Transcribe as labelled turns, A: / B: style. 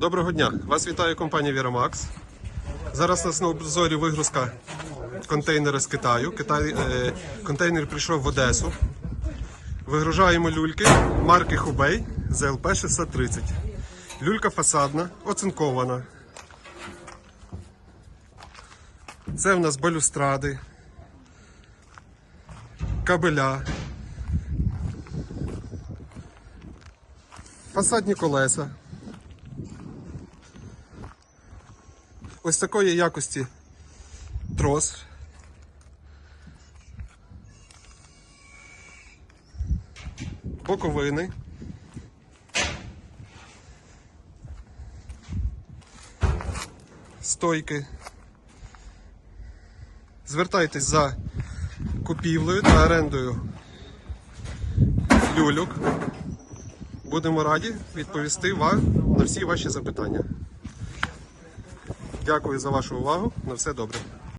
A: Доброго дня! Вас вітає компанія Вірамакс. Зараз у нас на обзорі вигрузка контейнера з Китаю. Китай, е, контейнер прийшов в Одесу. Вигружаємо люльки марки Хубей ЗЛП 630. Люлька фасадна, оцинкована. Це в нас балюстради, кабеля, фасадні колеса. Ось такої якості трос. Боковини. Стойки. Звертайтесь за купівлею та орендою люлюк. Будемо раді відповісти вам на всі ваші запитання. Дякую за вашу увагу. На все добре.